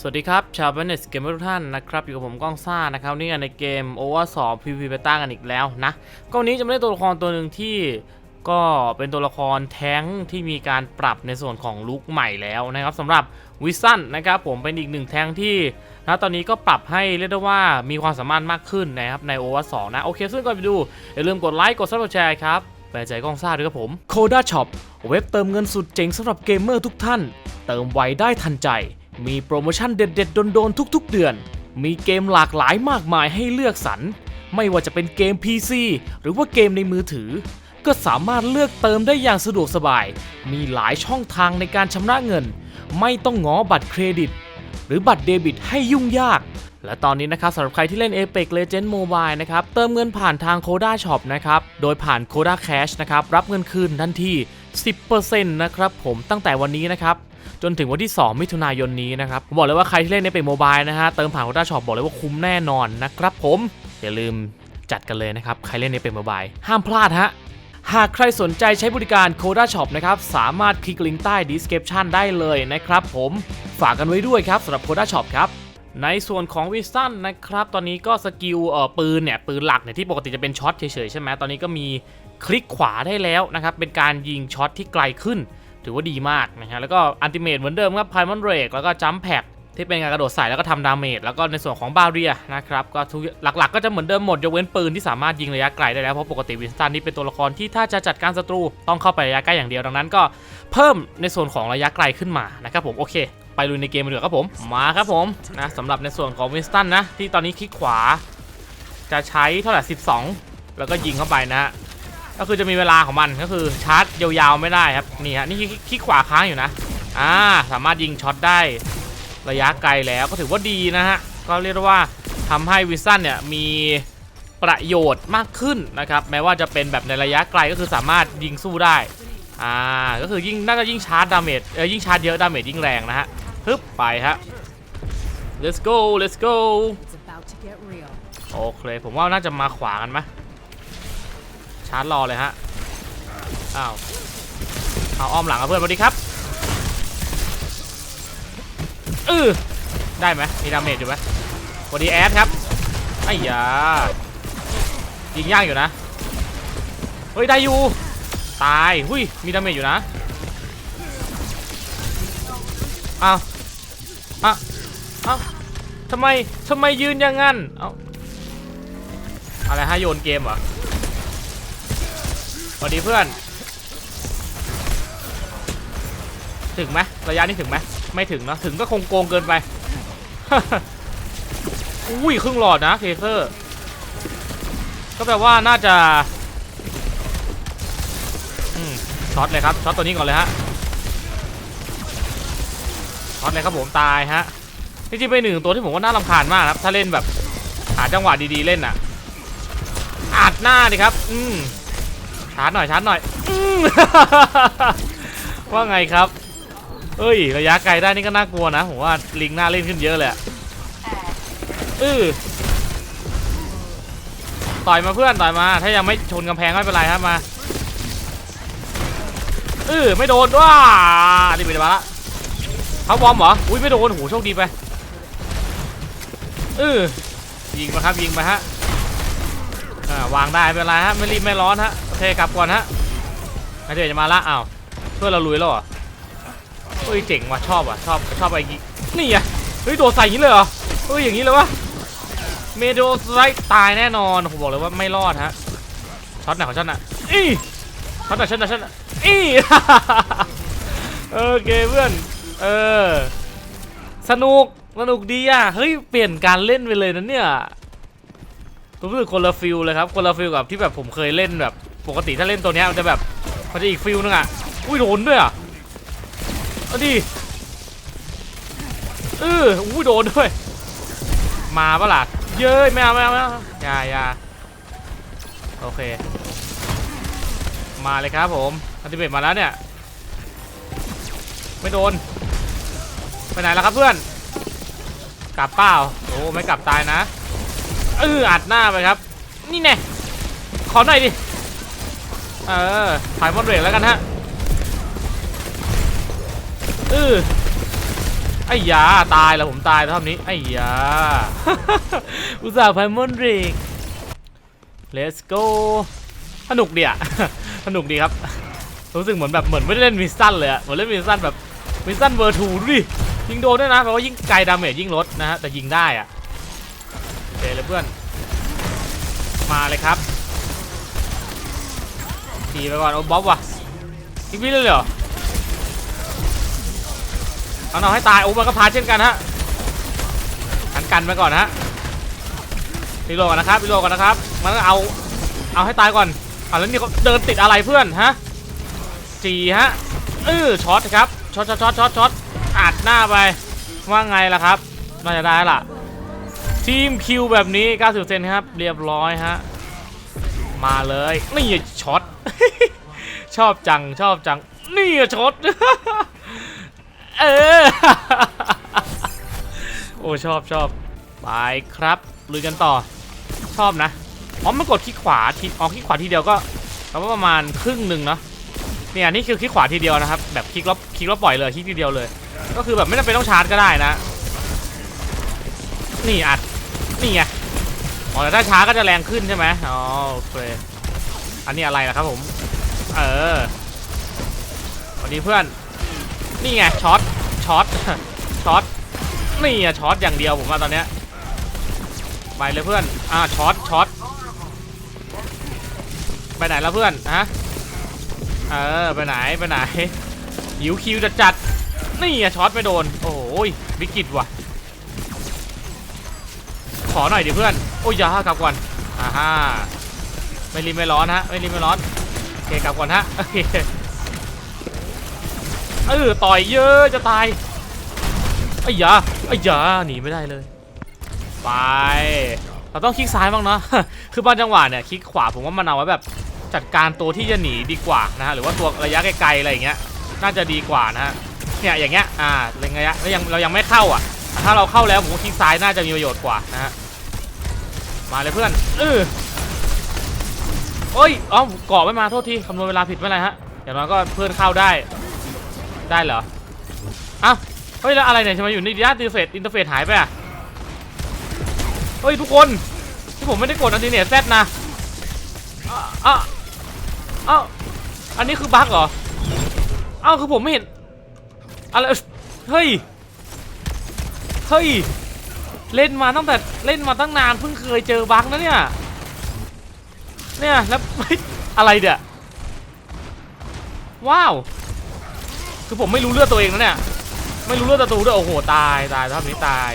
สวัสดีครับ ชาวเบนเนสเกมเมอร์ทุกท่านนะครับ อยู่กับผมก้องซ่านะครับ นี่ในเกม Over 2 PvP Beta กันอีกแล้วนะก็วันนี้จะไม่ได้ตัวละครตัวหนึ่งที่ก็เป็นตัวละครแท้งที่มีการปรับในส่วนของลุคใหม่แล้วนะครับสำหรับวิสันนะครับผมเป็นอีกหนึ่งแท้งที่นะตอนนี้ก็ปรับให้เรียกได้ว่ามีความสามารถมากขึ้นนะครับใน Over 2นะ โอเค ซึ่งก่อนไปดู อย่าลืมกดไลค์กดซับสไครต์ครับแปลใจก้องซ่าด้วยครับผม Coda Shop เว็บเติมเงินสุดเจ๋งสำหรับเกมเมอร์ทุกท่าน เติมไวได้ทันใจ มีโปรโมชั่นเด็ด ๆ โดน ๆ ทุก ๆ เดือน มีเกมหลากหลายมากมายให้เลือกสรร ไม่ว่าจะเป็นเกม PC หรือว่าเกมในมือถือ ก็สามารถเลือกเติมได้อย่างสะดวกสบาย มีหลายช่องทางในการชำระเงิน ไม่ต้องง้อบัตรเครดิต หรือบัตรเดบิตให้ยุ่งยาก และตอนนี้นะครับสำหรับใครที่เล่น Apex Legends Mobile นะครับเติมเงินผ่านทาง Coda Shop นะครับโดยผ่าน Coda Cash นะครับรับเงินคืนทันที 10%นะครับผมตั้งแต่วันนี้นะครับจนถึงวันที่ 2 มิถุนายนนี้นะครับผมบอกเลยว่าใครที่เล่น Apex Mobile นะฮะเติมผ่าน Coda Shop บอกเลยว่าคุ้มแน่นอนนะครับผมอย่าลืมจัดกันเลยนะครับใครเล่น Apex Mobile ห้ามพลาดฮะหากใครสนใจใช้บริการ Coda Shop นะครับสามารถคลิกลิงก์ใต้ description ได้เลยนะครับผมฝากกันไว้ด้วยครับสำหรับ Coda Shop ครับ ในส่วนของวิสันนะครับ ตอนนี้ก็สกิลเอ่อปืนเนี่ยปืนหลักเนี่ยที่ปกติจะเป็นช็อตเฉยๆใช่ไหมตอนนี้ก็มีคลิกขวาได้แล้วนะครับ เป็นการยิงช็อตที่ไกลขึ้น ถือว่าดีมากนะฮะแล้วก็อันติเมตเหมือนเดิมครับพายมอนเรกแล้วก็จัมแพ็กที่เป็นการกระโดดใส่แล้วก็ทำดาเมจแล้วก็ในส่วนของบาเรียนะครับก็ทุกหลักๆ ก็จะเหมือนเดิมหมดยกเว้นปืนที่สามารถยิงระยะไกลได้แล้วเพราะปกติวินสตันนี่เป็นตัวละครที่ถ้าจะจัดการศัตรูต้องเข้าไประยะใกล้อย่างเดียวดังนั้นก็เพิ่มในส่วนของระยะไกลขึ้นมานะครับผมโอเค ไปลุยในเกมกันเลยครับผม มาครับผมนะสำหรับในส่วนของวินสตันนะ ที่ตอนนี้คลิกขวา จะใช้เท่าไหร่12 แล้วก็ยิงเข้าไปนะฮะก็คือจะมีเวลาของมันก็คือชาร์จยาวๆไม่ได้ครับนี่ฮะนี่คลิกขวาค้างอยู่นะอ่าสามารถยิงช็อตได้ระยะไกลแล้วก็ถือว่าดีนะฮะก็เรียกว่าทำให้วิสตันเนี่ยมีประโยชน์มากขึ้นนะครับแม้ว่าจะเป็นแบบในระยะไกลก็คือสามารถยิงสู้ได้อ่าก็คือยิ่งน่าจะยิ่งชาร์จดาเมจเออยิ่งชาร์จเยอะดาเมจยิ่งแรงนะฮะ ฮึบไปฮะ let's go let's go It's about to get real. โอเค ผมว่าน่าจะมาขวากันไหมชาร์จรอเลยฮะ อ้าว เอาอ้อมหลังกับเพื่อนสวัสดีครับเออได้ไหมมีดาเมจอยู่ไหมสวัสดีแอดครับ ไอ้ยายิงยากอยู่นะ เฮ้ย ได้อยู่ ตาย หุยมีดาเมจอยู่นะ อ้าวอ้าว อ้าทำไมทำไมยืนอย่างงั้น เอ้าอะไรฮะโยนเกมเหรอสวัสดีเพื่อน ถึงไหมระยะนี้ถึงไหมไม่ถึงเนอะถึงก็คงโกงเกินไปอุ้ยครึ่งหลอดนะเทเซอร์ ก็แปลว่าน่าจะช็อตเลยครับช็อตตัวนี้ก่อนเลยฮะช็อตเลยครับผมตายฮะ จริงๆเป็นหนึ่งตัวที่ผมว่าน่ารำคาญมากครับถ้าเล่นแบบหาจังหวะดีๆเล่นอะอัดหน้าดิครับ อืมชาร์จหน่อยชาร์จหน่อยอืมว่าไงครับ เอ้ยระยะไกลได้นี่ก็น่ากลัวนะผมว่าลิงหน้าเล่นขึ้นเยอะเลยอะเออต่อยมาเพื่อนต่อยมา ถ้ายังไม่ชนกำแพงไม่เป็นไรครับมาเออไม่โดนว้านี่ไปมาละเขาบอมเหรออุ้ยไม่โดนโหโชคดีไป เออยิงมาครับยิงมาฮะอ่าวางได้ไม่เป็นไรฮะไม่รีบไม่ร้อนฮะโอเคกลับก่อนฮะไม่เดี๋ยวจะมาละอ้าวเพื่อนเราลุยแล้วเหรอเฮ้ยเจ๋งว่ะชอบว่ะชอบชอบไอ้งี้นี่ไงเฮ้ยโดดใส่อย่างนี้เลยเหรอเฮ้ยอย่างนี้เลยวะเมโดสไลตายแน่นอนผมบอกเลยว่าไม่รอดฮะช็อตหน่อยของช็อตน่อยอีช็อตหน่ช็อตหน่อยช็อตหน่อยอีโอเคเพื่อนเออสนุก สนุกดีอะ เฮ้ย เปลี่ยนการเล่นไปเลยนะเนี่ยรู้สึกคนละฟิลเลยครับ คนละฟิลกับที่แบบผมเคยเล่นแบบ ปกติถ้าเล่นตัวนี้มันจะแบบมันจะอีกฟิลนึงอะ อุ้ยโดนด้วยอะเอาดิเอออุ้ยโดนด้วย มาปะล่ะเย้ยไม่เอาไม่เอาไม่เอาอย่าอย่าโอเค มาเลยครับผมอันติเมตมาแล้วเนี่ย ไม่โดน ไปไหนแล้วครับเพื่อน กลับเปล่าโอ้ไม่กลับตายนะเอออัดหน้าไปครับ นี่แน่ขอหน่อยดิเออถ่ายมอนเรกแล้วกันฮะเออไอ้ยาตายแล้วผมตายแล้วทำนี้ไอ้ยาอุตส่าห์ไพมอนเรก let's go สนุกดีอะสนุกดีครับ รู้สึกเหมือนแบบเหมือนไม่ได้เล่นมิสซันเลยอะเหมือนเล่นมิสซันแบบมิสซันเวอร์ทูดูดิ ยิงโดนด้วยนะแปลว่ายิ่งไกลดาเมจยิ่งลดนะฮะแต่ยิงได้อะโอเคเลยเพื่อน มาเลยครับตีไปก่อนโอ้บ๊อบว่ะยิงพี่เลยเหรอเอาเอาให้ตายโอ้มันก็พาเช่นกันฮะกันกันไปก่อนฮะรีโหลดก่อนนะครับรีโหลดก่อนนะครับ มันก็เอาเอาให้ตายก่อนอะแล้วนี่เขาเดินติดอะไรเพื่อนฮะจีฮะเออช็อตครับช็อตช็อตช็อตช็อต อัดหน้าไป ว่าไงล่ะครับ น่าจะได้ล่ะ ทีมคิวแบบนี้ 90เซนครับ เรียบร้อยฮะ มาเลย นี่ช็อต ชอบจัง ชอบจัง นี่ช็อต เออ โอ้ชอบชอบไปครับลุยกันต่อ ชอบนะ อ๋อมันกดคลิกขวาทีอ๋อคลิกขวาทีเดียวก็ประมาณครึ่งหนึ่งเนาะ เนี่ยนี่คือคลิกขวาทีเดียวนะครับแบบคลิกแล้วคลิกแล้วปล่อยเลยคลิกทีเดียวเลย ก็คือแบบไม่จำเป็นต้องชาร์จก็ได้นะนี่อัดนี่ไงอ๋อแต่ถ้าช้าก็จะแรงขึ้นใช่ไหมอ๋อโอเคอันนี้อะไรล่ะครับผมเออสวัสดีเพื่อนนี่ไงช็อตช็อตช็อตนี่อะช็อตอย่างเดียวผมว่าตอนเนี้ยไปเลยเพื่อนอ่าช็อตช็อตไปไหนแล้วเพื่อนฮะ เออไปไหนไปไหนหิวคิวจะจัดนี่อะช็อตไม่โดน โอ้โหวิกฤตว่ะ ขอหน่อยดิเพื่อน โอ้ยอย่ากลับก่อนอ่าฮะไม่รีบไม่ร้อนฮะไม่รีบไม่ร้อนโอเคกลับก่อนฮะโอเคเออต่อยเยอะจะตายไอ้ยาไอ้ยาหนีไม่ได้เลย ไปเราต้องคลิกซ้ายบ้างเนาะคือบางจังหวะเนี่ยคลิกขวาผมว่ามันเอาไว้แบบ จัดการตัวที่จะหนีดีกว่านะฮะหรือว่าตัวระยะไกลๆอะไรอย่างเงี้ยน่าจะดีกว่านะฮะเนี่ยอย่างเงี้ยอ่าระยะแล้วยังเรายังไม่เข้าอะ ถ้าเราเข้าแล้วผมคลิกซ้ายน่าจะมีประโยชน์กว่านะฮะมาเลยเพื่อนเออโอ้ยอ้าเกาะไม่มาโทษทีคำนวณเวลาผิดไม่ไรฮะอย่างน้อยก็เพื่อนเข้าได้ได้เหรออ้าวเฮ้ยแล้วอะไรเนี่ยทำไมอยู่ในด้านอินเทอร์เฟซอินเทอร์เฟซหายไปอะเฮ้ยทุกคนที่ผมไม่ได้กดอันนี้เนี่ยแซดนะอะ อะเอ้าอันนี้คือบั๊กเหรอเอ้าคือผมไม่เห็นอะไรเฮ้ยเฮ้ยเล่นมาตั้งแต่เล่นมาตั้งนานเพิ่งเคยเจอบั๊กนะเนี่ยเนี่ยแล้วอะไรเดี๋ยว้าว คือผมไม่รู้เลือดตัวเองนะเนี่ย ไม่รู้เลือดศัตรูด้วยโอ้โหตายตายท่านี้ตาย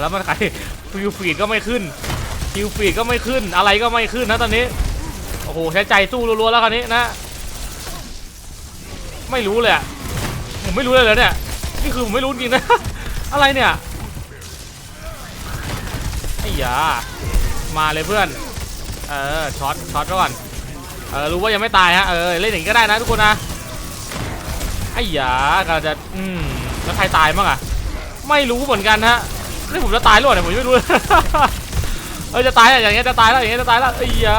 แล้วมันใครฟิวฟีดก็ไม่ขึ้นฟิวฟีดก็ไม่ขึ้นอะไรก็ไม่ขึ้นนะตอนนี้ โอ้โห ใช้ใจสู้รัวๆแล้วคราวนี้นะ ไม่รู้เลยผมไม่รู้เลยเลยเนี่ย นี่คือผมไม่รู้จริงนะ อะไรเนี่ย ไอ้ยามาเลยเพื่อน เออ ช็อต ช็อตไว้ก่อน เออ รู้ว่ายังไม่ตายฮะ เออ เล่นอย่างนี้ก็ได้นะทุกคนนะ ไอ้ยากำลังจะ อืม แล้วใครตายบ้างอะไม่รู้เหมือนกันฮะนี่ผมจะตายหรือเปล่าเนี่ยผมไม่รู้เออจะตายอะอย่างเงี้ยจะตายแล้วอย่างเงี้ยจะตายแล้วไอ้ยา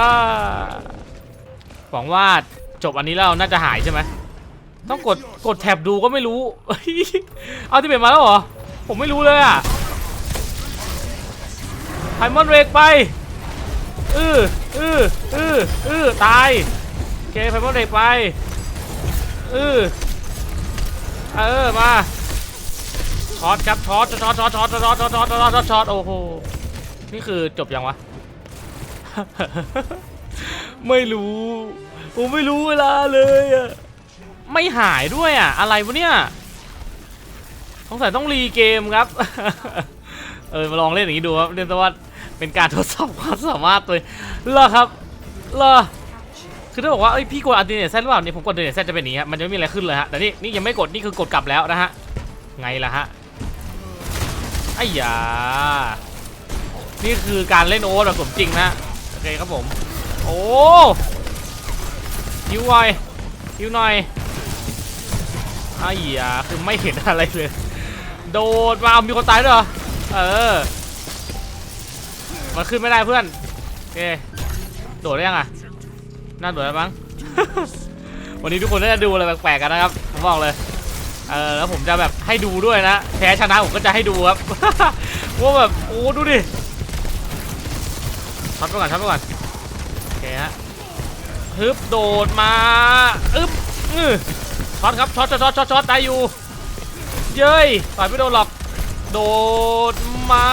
หวังว่าจบอันนี้แล้วน่าจะหายใช่ไหมต้องกดกดแท็บดูก็ไม่รู้ เอาที่เป็นมาแล้วเหรอ ผมไม่รู้เลยอะไพมอนเรกไปอืออืออืออือตายโอเคไพมอนเรกไปอือเออมาช็อตครับช็อตช็อตช็อตช็อตช็อตช็อตช็อตช็อตช็อตช็อตโอ้โหนี่คือจบยังวะ ไม่รู้ ผมไม่รู้เวลาเลยอะไม่หายด้วยอะอะไรวะเนี่ยสงสัยต้องรีเกมครับ เออ มาลองเล่นอย่างนี้ดูครับเรียกได้ว่าเป็นการทดสอบความสามารถเลยเหรอครับเหรอคือถ้าบอกว่าเอ้ยพี่กดอัลติเนตเซตหรือเปล่าเนี่ยผมกดอัลติเนตเซตจะเป็นอย่างนี้ฮะมันจะไม่มีอะไรขึ้นเลยฮะแต่นี่นี่ยังไม่กดนี่คือกดกลับแล้วนะฮะไงล่ะฮะไอ้ยานี่คือการเล่นโอเวอร์แบบสมจริงนะโอเคครับผม โอ้ฮิวหน่อยฮิวหน่อยไอ้ยาคือไม่เห็นอะไรเลย โดดมาเอามีคนตายด้วยเหรอ เออ มันขึ้นไม่ได้เพื่อนโอเคโดดได้ยังอะ น่าโดดแล้วมั้ง วันนี้ทุกคนน่าจะดูอะไรแปลกๆกันนะครับ ผมบอกเลย เออแล้วผมจะแบบให้ดูด้วยนะ แพ้ชนะผมก็จะให้ดูครับว่าแบบ โอ้ดูดิช็อตไปก่อนช็อตไปก่อน ฮะฮึบโดดมาอึ๊บอื้อช็อตครับช็อตช็อตช็อตช็อตช็อตได้อยู่ เย้ยต่อยไม่โดนหรอก โดดมา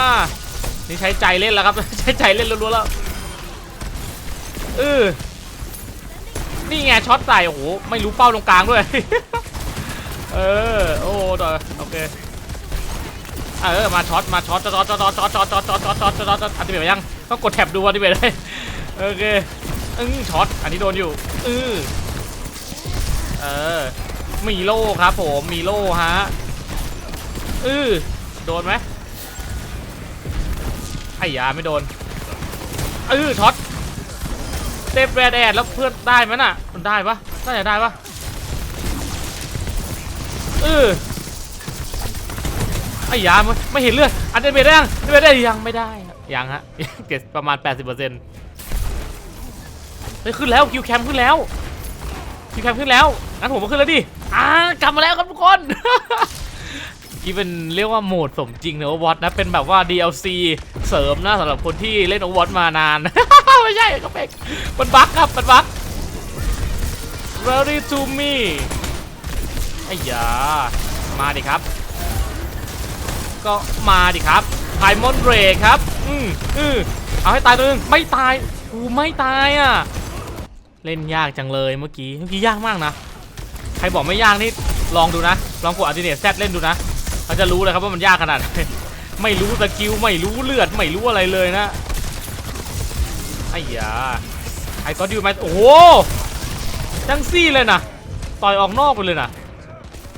นี่ใช้ใจเล่นแล้วครับ ใช้ใจเล่นล้วๆแล้วเออนี่ไงช็อตใส่โอ้โหไม่รู้เป้าตรงกลางด้วย เออ โอ้ต่อโอเค เออ มาช็อต มาช็อตช็อตช็อตช็อตช็อตช็อตช็อตช็อตช็อตช็อตช็อตช็อตอันนี้เป็นไปยัง ต้องกดแท็บดูอันนี้เป็นเลย โอเคอึ้งช็อต อันนี้โดนอยู่เออเออ มีโล่ครับผม มีโล่ฮะเออโดนไหมไอ้ยาไม่โดนเออช็อตเตปแรดแอดแล้วเพื่อนได้ไหมน่ะ มันได้ปะน่าจะได้ปะเออไอ้ยาไม่เห็นเลือดอันเดนเบดยังเดนเบได้ยังไม่ได้ครับยังฮะเก็บประมาณ 80%เฮ้ยขึ้นแล้วคิวแคมขึ้นแล้วคิวแคมขึ้นแล้วงั้นผมมาขึ้นแล้วดิอ่ากลับมาแล้วครับทุกคนนี่เป็นเรียกว่าโหมดสมจริงนะโอวอตนะเป็นแบบว่า DLC เสริมนะสำหรับคนที่เล่นโอวอตมานาน ไม่ใช่ก็เป็นมันบั๊กครับมันบั๊ก Ready to me ไอ้ยามาดิครับ ก็มาดิครับไพมอนเรครับ อืมอือเอาให้ตายตัวหนึงไม่ตายกูไม่ตายอะ เล่นยากจังเลยเมื่อกี้ เมื่อกี้ยากมากนะ ใครบอกไม่ยากนี่ลองดูนะ ลองกดอัลติเนตแซดเล่นดูนะเราจะรู้เลยครับว่ามันยากขนาดไหนไม่รู้สกิลไม่รู้เลือดไม่รู้อะไรเลยนะไอ้ยาไอ้ก็ดิวมาโอ้โหจังซี่เลยนะต่อยออกนอกไปเลยนะ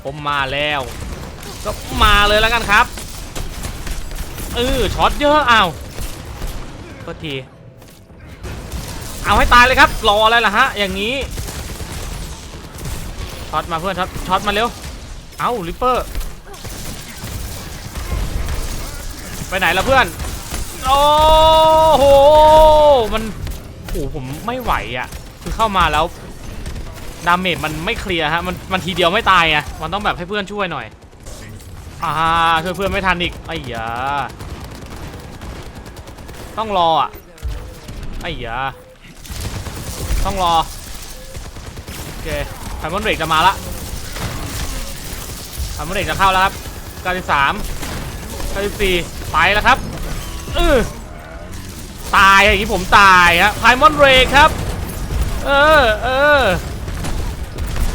ผมมาแล้ว ก็มาเลยแล้วกันครับเออช็อตเยอะอ้าวก็ที เอาให้ตายเลยครับ รออะไรล่ะฮะ อย่างนี้ ช็อตมาเพื่อนช็อตช็อตมาเร็ว เอาลิปเปอร์ ไปไหนล่ะเพื่อน โอ้โห มันโอ้หผมไม่ไหวอะ คือเข้ามาแล้ว ดาเมจมันไม่เคลียร์ฮะ มันมันทีเดียวไม่ตายไง มันต้องแบบให้เพื่อนช่วยหน่อย อ่าช่วยเพื่อนไม่ทันอีก ไอ้ยาต้องรออะ ไอ้ยา ต้องรอ โอเคไฟมอนเบรกจะมาละไฟมอนเบรกจะเข้าแล้วครับ93 94ไปแล้วครับเออตายอย่างนี้ผมตายฮะไพมอนเบรกครับ เออเออ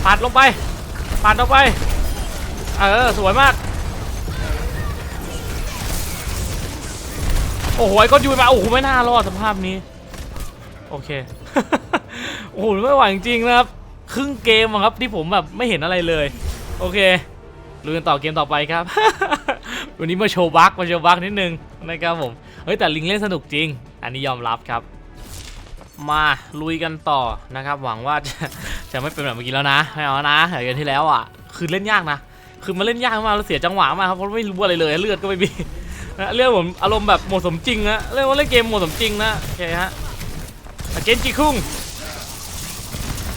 ปัดลงไปปัดลงไป เออ สวยมากโอ้โหก็ยูมาโอ้โหไม่น่ารอดสภาพนี้ โอเค โอ้โหไม่ไหวจริงนะครับ ครึ่งเกมครับที่ผมแบบไม่เห็นอะไรเลย โอเคลุยกันต่อเกมต่อไปครับ วันนี้มาโชว์บั๊กมาโชว์บั๊กนิดนึงนะครับผม เฮ้ยแต่ลิงเล่นสนุกจริง อันนี้ยอมรับครับ มาลุยกันต่อนะครับ หวังว่าจะจะไม่เป็นแบบเมื่อกี้แล้วนะไม่เอานะเหมือนที่แล้วอะ คือเล่นยากนะ คือมันเล่นยากมากแล้วเสียจังหวะมากครับเพราะไม่รู้อะไรเลยเลือดก็ไม่มีนะเรื่องผมอารมณ์แบบหมดสมจริงนะเรียกว่าเล่นเกมหมดสมจริงนะโอเคฮะเกนจิคุง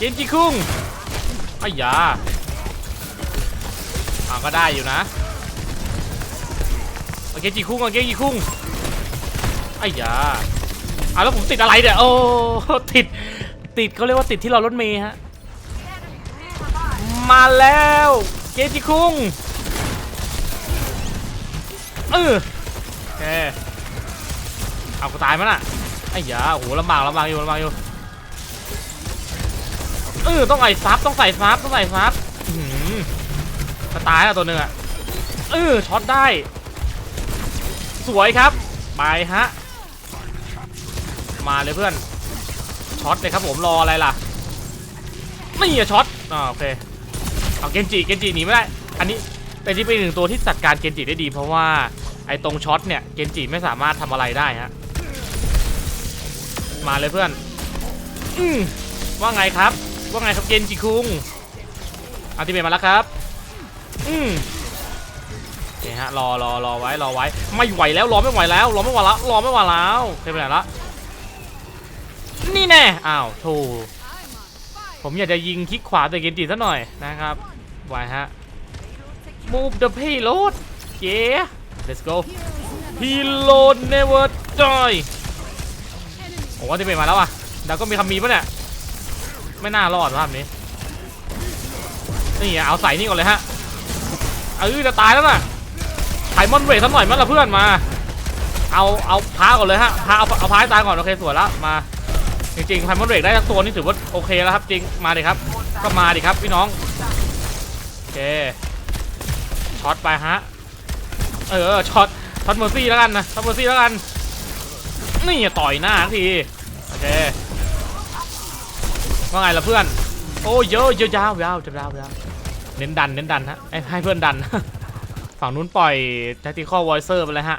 เกนจิคุงอ้ยาอ่าก็ได้อยู่นะเอเกนจิคุงเอาเกนจิคุงอ้ยาอ่าแล้วผมติดอะไรเนี่ยโอ้ติดติดเขาเรียกว่าติดที่เรารถเมย์ฮะมาแล้วเกจิคุงเออโอเคเอากูตายมั้ยน่ะไอ้ยาโอ้โหลำบากลำบากอยู่ลำบากอยู่ เออต้องใส่ซับต้องใส่ซับต้องใส่ซับหือจะตายแล้วตัวหนึ่งอะเออช็อตได้ สวยครับไปฮะมาเลยเพื่อนช็อตเลยครับผมรออะไรล่ะไม่อะช็อตอ่าโอเคเอาเกนจิเกนจิหนีไม่ได้ อันนี้เป็นที่เป็นหนึ่งตัวที่จัดการเกนจิได้ดี เพราะว่าไอ้ตรงช็อตเนี่ยเกนจิไม่สามารถทำอะไรได้ฮะมาเลยเพื่อน อืมว่าไงครับ ว่าไงครับเกนจิคุงอัลติเมทมาแล้วครับ อืมโอเคฮะรอรอรอไว้รอไว้ ไม่ไหวแล้วรอไม่ไหวแล้วรอไม่ไหวแล้วรอไม่ไหวแล้วเคยไปไหนละนี่แน่อ้าวโธ่ผมอยากจะยิงคลิกขวาแต่เกนจิซะหน่อยนะครับไหวฮะ move the payload yeah let's go payload never die ผมว่าที่เป็นมาแล้วอะดาวก็มีคำมีปะเนี่ย ไม่น่ารอดภาพนี้ นี่เอาใส่นี่ก่อนเลยฮะเออจะตายแล้วน่ะไขมอนเวทสักหน่อยมั้ยล่ะเพื่อนมา เอาเอาพาก่อนเลยฮะพาเอาเอาพาให้ตายก่อนโอเคสวยละมาจริงๆไขมอนเวทได้ทั้งตัวนี่ถือว่าโอเคแล้วครับจริงมาดิครับ ก็มาดิครับพี่น้องโอเคช็อตไปฮะเออช็อตช็อตเมอร์ซี่แล้วกันนะช็อตเมอร์ซี่แล้วกันนี่ต่อยหน้าทีโอเค ว่าไงล่ะเพื่อน โอ้เยอะเยอะยาวยาวยาวยาวเน้นดันเน้นดันฮะให้เพื่อนดัน ฝั่งนู้นปล่อย tactical voicer ไปเลยฮะ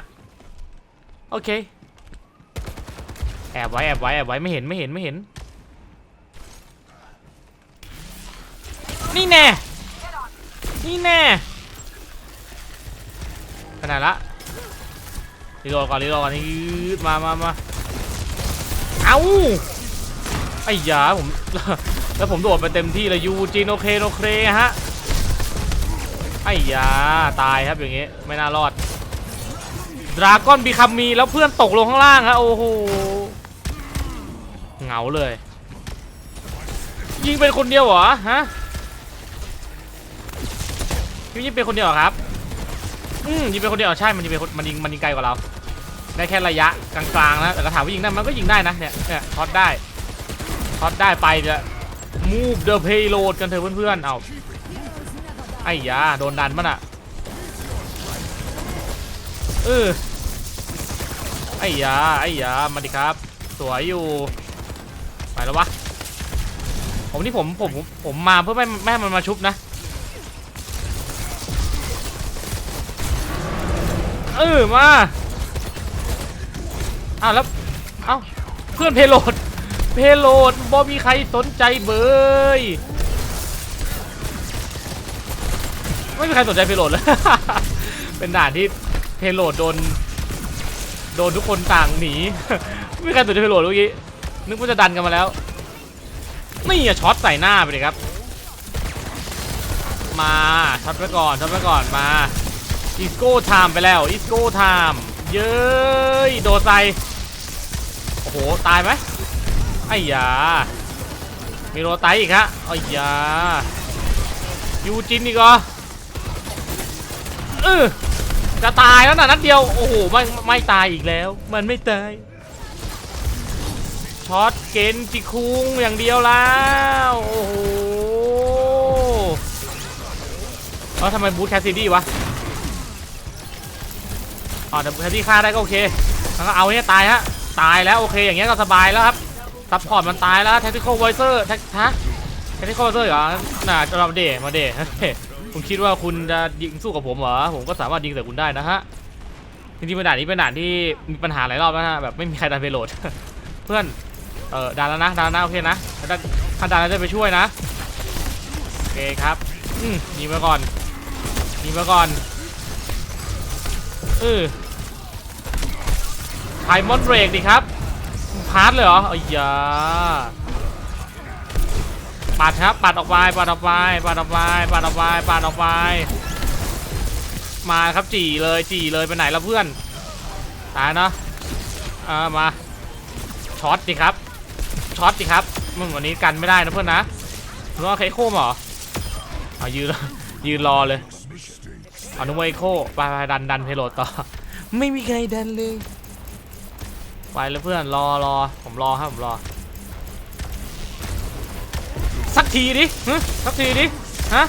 โอเค แอบไว้แอบไว้แอบไว้ไม่เห็นไม่เห็นไม่เห็น นี่แน่ นี่แน่ขนาดละรีโหลดก่อนรีโหลดก่อนยืดมามามาเอ้า ไอ้ยาผม แล้วผมโดดไปเต็มที่เลยยูจีนโอเคโอเคฮะไอ้ยาตายครับอย่างงี้ไม่น่ารอดดราก้อนบีคัมมีแล้วเพื่อนตกลงข้างล่างฮะโอ้โหเหงาเลย ยิงเป็นคนเดียวเหรอฮะยิงยิงเป็นคนเดียวครับอืมยิงเป็นคนเดียวใช่มันยิงเป็นคนมันยิงมันยิงไกลกว่าเราได้แค่ระยะกลางๆนะแต่ก็ถามว่ายิงได้มันก็ยิงได้นะเนี่ยเนี่ยช็อตได้ ช็อตได้ไปจะ move the payload กันเถอะเพื่อนๆ เอาไอ้ยาโดนดันมันอะเออไอ้ยาไอ้ยามาดิครับ สวยอยู่ไปแล้ววะผมนี่ผมผมผมผมมาเพื่อไม่ไม่ให้มันมาชุบนะเออมาอ้าวแล้วเอ้าเพื่อนเพโลด เพโลดบ่มีใครสนใจเบยไม่มีใครสนใจเพโลดเลย เป็นด่านที่เพโลดโดน โดนทุกคนต่างหนี ไม่มีใครสนใจเพโลดเมื่อกี้ นึกว่าจะดันกันมาแล้ว นี่อะช็อตใส่หน้าไปเลยครับ มาช็อตไปก่อนช็อตไปก่อนมาอีสโก้ไทม์ไปแล้วอีสโก้ไทม์เย้ยโดนใส่โอ้โห ตายไหม ไอ้ยา มีโรไตอีกฮะไอ้ยา ยูจินอีกเหรอเออจะตายแล้วนะนัดเดียว โอ้โห ไม่ไม่ตายอีกแล้ว มันไม่ตาย ช็อตเกนจิคุงอย่างเดียวแล้ว โอ้โหแล้วทำไมบูทแคสซิดี้วะอ๋อแต่แคสซี่ฆ่าได้ก็โอเคแล้วก็เอาเนี่ยตายฮะ ตายแล้วโอเคอย่างเงี้ยก็สบายแล้วครับ ซัพพอร์ตมันตายแล้ว tactical voicer แท็กฮะ tactical voicer เหรอน่าจะมาเดมาเดคุณคิดว่าคุณจะยิงสู้กับผมเหรอผมก็สามารถยิงใส่คุณได้นะฮะจริงๆเป็นด่านนี้เป็นด่านที่มีปัญหาหลายรอบแล้วนะฮะแบบไม่มีใครดันไปโหลด เพื่อนเออดันแล้วนะดันแล้วนะโอเคนะถ้าดันถ้าดันแล้วจะไปช่วยนะโอเคครับอืมยิงมาก่อนยิงมาก่อนเออไฮมอนเบรกดิครับ พาร์ทเลยเหรอไอ้ยาปัดครับปัดออกไปปัดออกไปปัดออกไปปัดออกไปปัดออกไปมาครับจี่เลยจี่เลยไปไหนล้วเพื่อนตายเนาะเออมาช็อตดิครับช็อตดิครับมึงวันนี้กันไม่ได้นะเพื่อนนะมึงเอาเคโค่มเหรอเอายืนยืนรอเลยเอานุ้ยโคไปไปดันดันเพโลดต่อไม่มีใครดันเลย ไปแล้วเพื่อนรอรอผมรอครับผมรอ สักทีดิฮะสักทีดิฮะ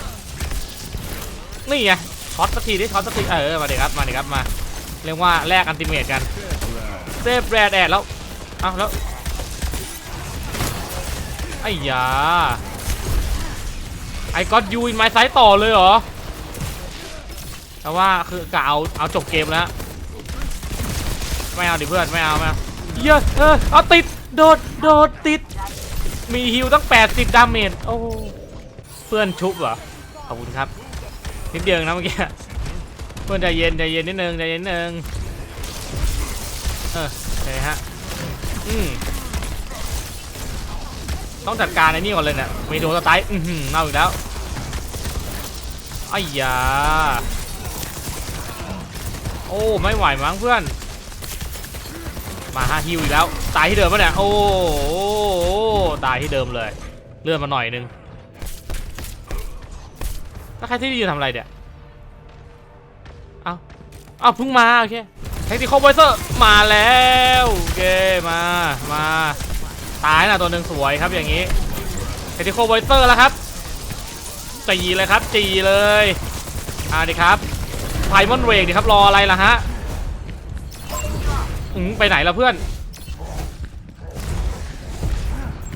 นี่ไงช็อตสักทีดิช็อตสักทีเออมาเดี๋ยครับมาเดี๋ยครับมาเรียกว่าแลกอันติเมตกันเซฟแรดแอดแล้วเอ้าแล้วไอ้ยาไอ้ก็ยูอินไม้ไซส์ต่อเลยเหรอแต่ว่าคือกะเอาเอาจบเกมแล้วไม่เอาดิเพื่อนไม่เอาไม่เอา เยอะเออเอาติด โดด โดดติด มีฮิวตั้ง 80 ดาเมจ โอ้ เพื่อนชุบเหรอ ขอบคุณครับ นิดเดียวนะเมื่อกี้ เพื่อนใจเย็นใจเย็นนิดนึงใจเย็นนิดนึง เออโอเคฮะ อืมต้องจัดการไอ้นี่ก่อนเลยเนี่ยมีโดนสไตล์อือหือเอาอีกแล้วไอ้ยา โอ้ ไม่ไหวมั้งเพื่อน มาฮะฮิวอีกแล้ว ตายที่เดิมปะเนี่ย โอ้โหตายที่เดิมเลย เลื่อนมาหน่อยนึง แล้วใครที่ยืนทำอะไรเนี่ย เอาเอาเพิ่งมาโอเคเทคนิคอลไวเซอร์มาแล้วโอเคมา มา ตายนะตัวหนึ่งสวยครับอย่างนี้เทคนิคอลไวเซอร์แล้วครับจีเลยครับจีเลยอ่าดิครับไพมอนเวกดิครับรออะไรล่ะฮะ อืมไปไหนละเพื่อน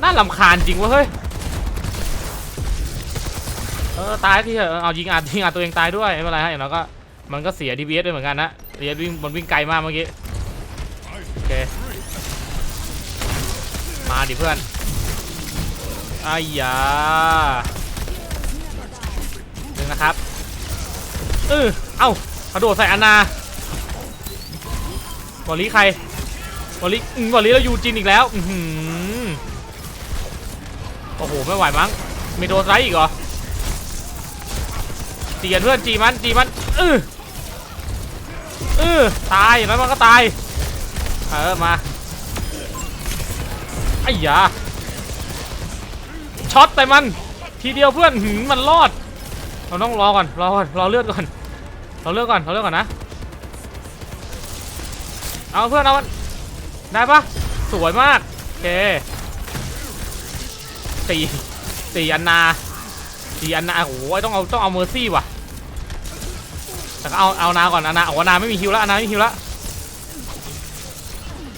น่าลำคาญจริงวะเฮ้ย เออตายที่เถอะเอายิงอัดยิงอัดตัวเองตายด้วยไม่เป็นไรฮะอย่างน้อยก็มันก็เสีย DPS ด้วยเหมือนกันนะ DPS วิ่งมันวิ่งไกลมากเมื่อกี้ โอเค มาดิเพื่อนไอ้ยาหนึ่งนะครับเออเอ้ากระโดดใส่อันนา อลลีใครบอลลีอืมบอลลีแล้วยูจินอีกแล้วโอ้โหไม่ไหวมั้งมีโดนไรอีกเหรอจีกันเพื่อนจีมันจีมันเออเออตายอย่างนั้นมันก็ตายเออมาไอ้ยาช็อตแต่มัน ทีเดียวเพื่อนหืมมันรอด เราต้องรอก่อนรอก่อนรอเลือดก่อนรอเลือดก่อนรอเลือดก่อนนะ เอาเพื่อนเอามันได้ปะสวยมากโอเคตีตีอันนาทีอันนาโอ้โหต้องเอาต้องเอาเมอร์ซี่ว่ะแต่ก็เอาเอานาก่อนอานาเอานาไม่มีฮิวแล้วอานาไม่มีฮิวแล้ว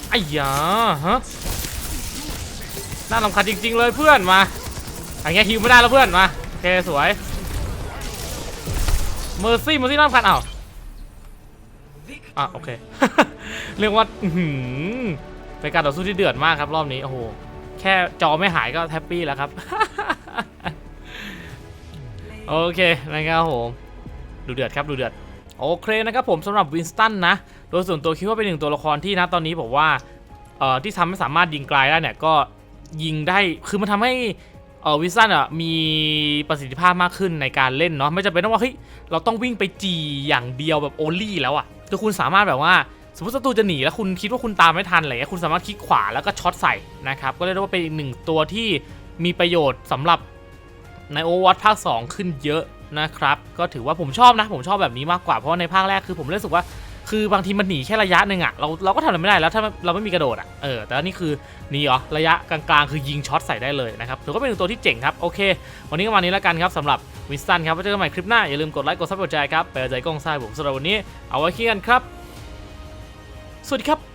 ไอ้ยาฮะน่ารำคาญจริง ๆ เลยเพื่อนมาอย่างเงี้ยฮิวไม่ได้แล้วเพื่อนมาโอเคสวยเมอร์ซี่เมอร์ซี่น่ารำคาญอ้าวอะโอเค เรียกว่าอืเป็นการต่อสู้ที่เดือดมากครับรอบนี้โอ้โหแค่จอไม่หายก็แฮปปี้แล้วครับ โอเคนะครับผมดูเดือดครับดูเดือดโอเคนะครับผมสำหรับวินสตันนะ โดยส่วนตัวคิดว่าเป็นหนึ่งตัวละครที่นะตอนนี้ผมว่าเอ่อที่ทำให้สามารถยิงไกลได้เนี่ยก็ยิงได้คือมันทำให้เอ่อวินสตันอะมีประสิทธิภาพมากขึ้นในการเล่นเนาะไม่จำเป็นต้องว่าเฮ้ยเราต้องวิ่งไปจีอย่างเดียวแบบโอลี่แล้วอะคือคุณสามารถแบบว่า สมมติศัตรูจะหนีแล้วคุณคิดว่าคุณตามไม่ทันอะไรเงี้ยคุณสามารถคลิกขวาแล้วก็ช็อตใส่นะครับก็เรียกได้ว่าเป็นอีกหนึ่งตัวที่มีประโยชน์สำหรับในโอวัตภาค 2 ขึ้นเยอะนะครับ ก็ถือว่าผมชอบนะ ผมชอบแบบนี้มากกว่าเพราะในภาคแรกคือผมรู้สึกว่าคือบางทีมันหนีแค่ระยะหนึ่งอะเราเราก็ทำอะไรไม่ได้แล้วถ้าเราไม่มีกระโดดอะเออแต่นี่คือหนีเหรอระยะกลางๆ คือยิงช็อตใส่ได้เลยนะครับถือว่าเป็นหนึ่งตัวที่เจ๋งครับ โอเค วันนี้ก็มานี้แล้วกันครับสำหรับวินสตันครับไว้เจอกันใหม่คลิปหน้า อย่าลืมกดไลค์กดซับกดใจครับไปใจกล้องซ้ายผมสำหรับวันนี้เอาไว้คิดกันครับ สวัสดีครับ